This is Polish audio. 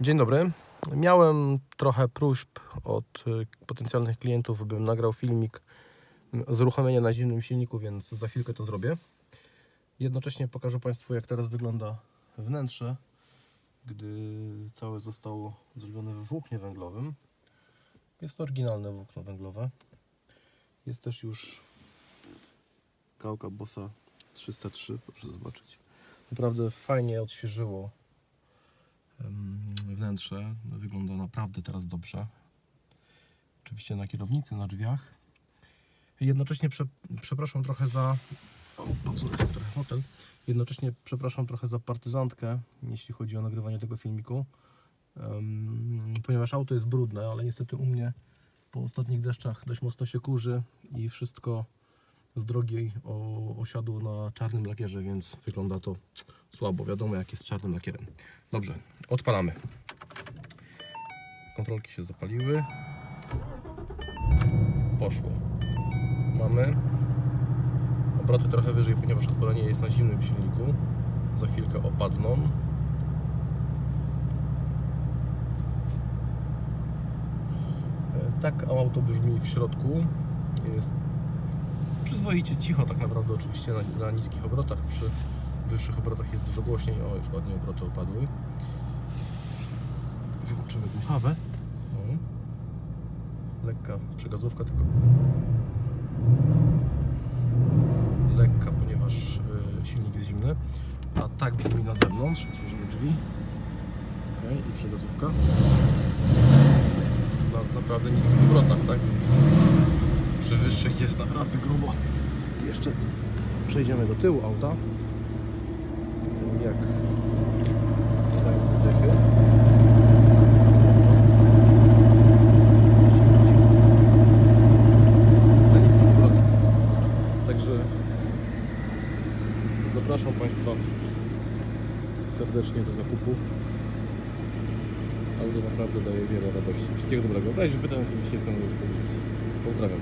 Dzień dobry. Miałem trochę próśb od y, potencjalnych klientów, bym nagrał filmik z uruchomienia na zimnym silniku, więc za chwilkę to zrobię. Jednocześnie pokażę Państwu, jak teraz wygląda wnętrze, gdy całe zostało zrobione w włóknie węglowym. Jest to oryginalne włókno węglowe. Jest też już gałka Bossa 303, proszę zobaczyć. Naprawdę fajnie odświeżyło wnętrze. Wygląda naprawdę teraz dobrze. Oczywiście na kierownicy, na drzwiach. Jednocześnie prze, przepraszam trochę za. O, sobie trochę. Jednocześnie przepraszam trochę za partyzantkę, jeśli chodzi o nagrywanie tego filmiku. Em, ponieważ auto jest brudne, ale niestety u mnie po ostatnich deszczach dość mocno się kurzy i wszystko z drogi o, osiadło na czarnym lakierze, więc wygląda to słabo. Wiadomo, jak jest czarnym lakierem. Dobrze, odpalamy. Kontrolki się zapaliły. Poszło. Mamy. Obroty trochę wyżej, ponieważ odpalenie jest na zimnym silniku. Za chwilkę opadną. E, Tak auto brzmi w środku. Jest przyzwoicie cicho tak naprawdę oczywiście na, na niskich obrotach. Przy wyższych obrotach jest dużo głośniej. O, już ładnie obroty opadły. Wyłączymy dmuchawę. O. Lekka przegazówka, tylko lekka, ponieważ y, silnik jest zimny. A tak brzmi na zewnątrz. Otworzymy drzwi. Okay, I przegazówka. Na naprawdę niskich obrotach, tak? Więc jest naprawdę grubo. Jeszcze przejdziemy do tyłu auta. Jak dechy. Także zapraszam Państwa serdecznie do zakupu. Auto naprawdę daje wiele radości. Wszystkiego dobrego. Razie pytań oczywiście jestem do dyspozycji. Pozdrawiam.